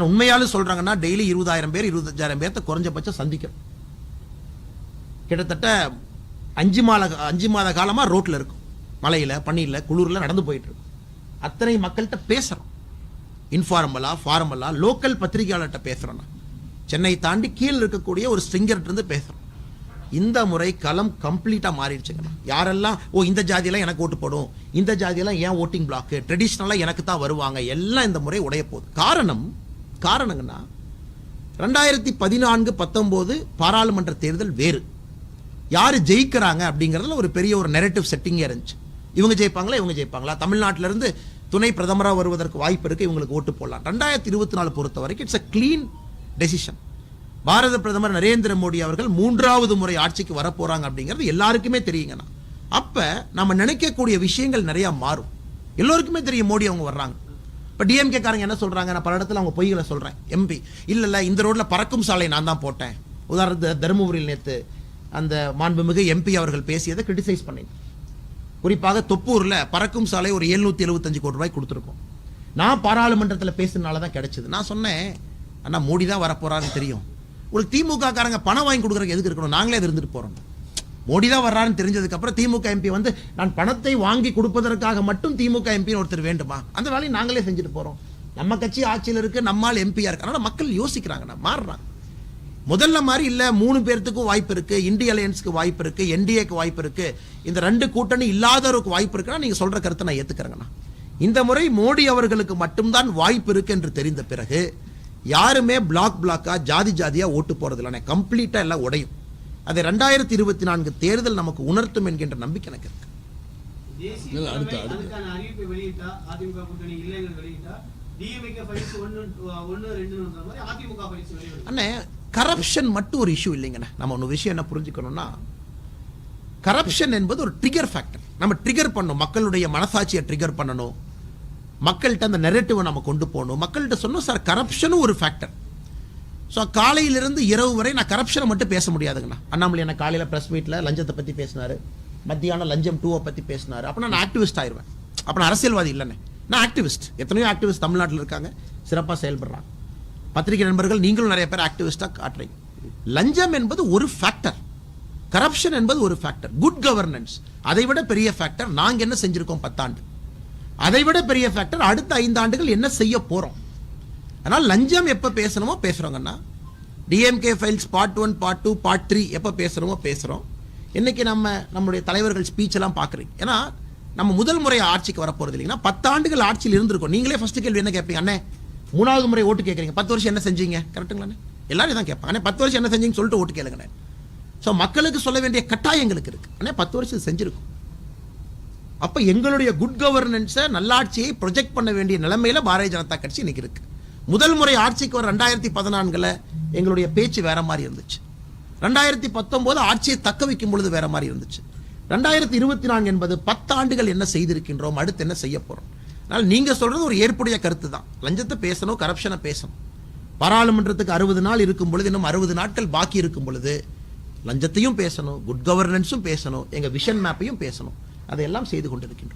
ஆனால் உண்மையாலும் சொல்றாங்கன்னா டெய்லி இருபதாயிரம் பேர் இருபத்தஞ்சாயிரம் பேர்த்த குறைஞ்சபட்சம் சந்திக்கிறோம் கிட்டத்தட்ட அஞ்சு மாத அஞ்சு மாத காலமா ரோட்டில் இருக்கும். மலையில் பனியில குளிரில் நடந்து போயிட்டுருக்கும் அத்தனை மக்கள்கிட்ட பேசுகிறோம் இன்ஃபார்மலா ஃபார்மலா லோக்கல் பத்திரிகையாளர்கிட்ட பேசுறோம் சென்னை தாண்டி கீழே இருக்கக்கூடிய ஒரு ஸ்ட்ரிங்கர்ட்ட இருந்து இந்த முறை களம் கம்ப்ளீட்டாக மாறிடுச்சுங்கண்ணா யாரெல்லாம் ஓ இந்த ஜாதியெல்லாம் எனக்கு ஓட்டு போடும். இந்த ஜாதியெல்லாம் ஏன் ஓட்டிங் பிளாக்கு ட்ரெடிஷ்னலாக எனக்கு தான் வருவாங்க. எல்லாம் இந்த முறை உடைய போகுது. காரணம் காரணங்கன்னா ரெண்டாயிரத்தி பதினான்கு பத்தொம்போது பாராளுமன்ற தேர்தல் வேறு. யார் ஜெயிக்கிறாங்க அப்படிங்கிறதுல ஒரு பெரிய ஒரு நெரட்டிவ் செட்டிங்கே இருந்துச்சு. இவங்க ஜெயிப்பாங்களா இவங்க ஜெயிப்பாங்களா? தமிழ்நாட்டிலிருந்து துணை பிரதமராக வருவதற்கு வாய்ப்பு இருக்குது இவங்களுக்கு ஓட்டு போடலாம். ரெண்டாயிரத்தி இருபத்தி நாலு பொறுத்த வரைக்கும் இட்ஸ் அ க்ளீன் டெசிஷன் பாரத பிரதமர் நரேந்திர மோடி அவர்கள் மூன்றாவது முறை ஆட்சிக்கு வரப்போகிறாங்க அப்படிங்கிறது எல்லாருக்குமே தெரியுங்கண்ணா. அப்போ நம்ம நினைக்கக்கூடிய விஷயங்கள் நிறையா மாறும். எல்லோருக்குமே தெரியும் மோடி அவங்க வர்றாங்க. இப்போ டிஎம்கே காரங்க என்ன சொல்கிறாங்க நான் பல இடத்துல அவங்க பொய்களை சொல்கிறேன் எம்பி இல்லை இல்லை இந்த ரோட்டில் பறக்கும் சாலை நான் தான் போட்டேன். உதாரணத்துக்கு தருமபுரியில் நேற்று அந்த மாண்புமிகு எம்பி அவர்கள் பேசியதை கிரிட்டிசைஸ் பண்ணேன். குறிப்பாக தொப்பூரில் பறக்கும் சாலை ஒரு 775 எழுபத்தஞ்சு கோடி ரூபாய் கொடுத்துருக்கோம். நான் பாராளுமன்றத்தில் பேசுனால தான் கிடைச்சிது. நான் சொன்னேன் அண்ணா மோடி தான் வரப்போகிறான்னு தெரியும். உங்களுக்கு திமுக காரங்க பணம் வாங்கி கொடுக்குறதுக்கு எதுக்கு இருக்கணும்? நாங்களே அது இருந்துட்டு போகிறோம் மோடி தான் வர்றாருன்னு தெரிஞ்சதுக்கப்புறம் திமுக எம்பி வந்து நான் பணத்தை வாங்கி கொடுப்பதற்காக மட்டும் திமுக எம்பின்னு ஒருத்தர் வேண்டுமா? அந்த வேலையை நாங்களே செஞ்சுட்டு போகிறோம் நம்ம கட்சி ஆட்சியில் இருக்குது நம்மால் எம்பியாக இருக்கு அதனால மக்கள் யோசிக்கிறாங்கண்ணா மாறுறாங்க. முதல்ல மாதிரி இல்லை மூணு பேர்த்துக்கும் வாய்ப்பு இருக்குது இந்திய அலையன்ஸுக்கு வாய்ப்பு இருக்குது என்டிஏக்கு வாய்ப்பு இருக்குது இந்த ரெண்டு கூட்டணி இல்லாதவருக்கு வாய்ப்பு இருக்குன்னா நீங்கள் சொல்கிற கருத்தை நான் ஏற்றுக்கிறேங்கண்ணா இந்த முறை மோடி அவர்களுக்கு மட்டும்தான் வாய்ப்பு இருக்கு என்று தெரிந்த பிறகு யாருமே பிளாக் பிளாக்காக ஜாதி ஜாதியாக ஓட்டு போகிறது இல்லைண்ணே கம்ப்ளீட்டாக எல்லாம் உடையும். அதை ரெண்டாயிரத்தி இருபத்தி நான்கு தேர்தல் நமக்கு உணர்த்தும் என்கின்ற நம்பிக்கை எனக்கு இருக்கு. அண்ணே கரப்ஷன் மட்டும் ஒரு இஷ்யூ இல்லைங்கண்ணே. நம்ம ஒன்று விஷயம் என்ன புரிஞ்சுக்கணும்னா கரப்ஷன் என்பது ஒரு ட்ரிகர் ஃபேக்டர் நம்ம ட்ரிகர் பண்ணணும். மக்களுடைய மனசாட்சியை ட்ரிகர் பண்ணணும். மக்கள்கிட்ட அந்த நெரட்டிவை நம்ம கொண்டு போகணும். மக்கள்கிட்ட சொன்னோம் சார் கரப்ஷனும் ஒரு ஃபேக்டர் ஸோ காலையிலிருந்து இரவு வரை நான் கரப்ஷனை மட்டும் பேச முடியாதுங்கண்ணா. அண்ணாமலை என்ன காலையில் ப்ரெஸ் மீட்டில் லஞ்சத்தை பற்றி பேசினாரு. மத்தியானம் லஞ்சம் டூவை பற்றி பேசினாரு. அப்போ நான் ஆக்டிவிஸ்ட் ஆயிடுவேன் அப்போ நான் அரசியல்வாதி இல்லைண்ணே. நான் ஆக்டிவிஸ்ட் எத்தனையோ ஆக்டிவிஸ்ட் தமிழ்நாட்டில் இருக்காங்க. சிறப்பாக செயல்படுறாங்க. பத்திரிகை நண்பர்கள் நீங்களும் நிறைய பேர் ஆக்டிவிஸ்டாக காட்டுறீங்க. லஞ்சம் என்பது ஒரு ஃபேக்டர் கரப்ஷன் என்பது ஒரு ஃபேக்டர் குட் கவர்னன்ஸ் அதை விட பெரிய ஃபேக்டர் நாங்கள் என்ன செஞ்சுருக்கோம் பத்தாண்டு. அதை விட பெரிய ஃபேக்டர் அடுத்த ஐந்து ஆண்டுகள் என்ன செய்ய போகிறோம் அதனால் லஞ்சம் எப்போ பேசணுமோ பேசுகிறோங்கண்ணா DMK files part one part two part three எப்போ பேசுகிறோமோ பேசுகிறோம் இன்றைக்கி நம்ம நம்முடைய தலைவர்கள் ஸ்பீச்செல்லாம் பார்க்குறீங்க ஏன்னா நம்ம முதல் முறை ஆட்சிக்கு வரப்போகிறது இல்லைங்கன்னா பத்தாண்டுகள் ஆட்சியில் இருந்திருக்கோம். நீங்களே ஃபஸ்ட்டு கேள்வி என்ன கேட்பீங்க? அண்ணே மூணாவது முறை ஓட்டு கேட்குறீங்க. பத்து வருஷம் என்ன செஞ்சீங்க? கரெக்டுங்களாண்ணே எல்லாரும் தான் கேட்பாங்க. அண்ணே பத்து வருஷம் என்ன செஞ்சீங்கன்னு சொல்லிட்டு ஓட்டு கேளுங்கண்ணே. ஸோ மக்களுக்கு சொல்ல வேண்டிய கட்டாயங்களுக்கு இருக்குது அண்ணே பத்து வருஷம் செஞ்சுருக்கும். அப்போ எங்களுடைய குட் கவர்னன்ஸை நல்லாட்சியை ப்ரொஜெக்ட் பண்ண வேண்டிய நிலைமையில் பாரதிய ஜனதா கட்சி இன்னைக்கு இருக்குது முதல் முறை ஆட்சிக்கு வர ரெண்டாயிரத்தி பதினான்குல எங்களுடைய பேச்சு வேற மாதிரி இருந்துச்சு. ரெண்டாயிரத்தி பத்தொன்பது ஆட்சியை தக்க வைக்கும் பொழுது வேற மாதிரி இருந்துச்சு. ரெண்டாயிரத்தி இருபத்தி நான்கு என்பது பத்து ஆண்டுகள் என்ன செய்திருக்கின்றோம் அடுத்து என்ன செய்ய போறோம்? அதனால் நீங்க சொல்றது ஒரு ஏற்புடைய கருத்து தான். லஞ்சத்தை பேசணும் கரப்ஷனை பேசணும். பாராளுமன்றத்துக்கு அறுபது நாள் இருக்கும் பொழுது இன்னும் அறுபது நாட்கள் பாக்கி இருக்கும் பொழுது லஞ்சத்தையும் பேசணும் குட் கவர்னன்ஸும் பேசணும் எங்க விஷன் மேப்பையும் பேசணும். அதையெல்லாம் செய்து கொண்டிருக்கின்றோம்.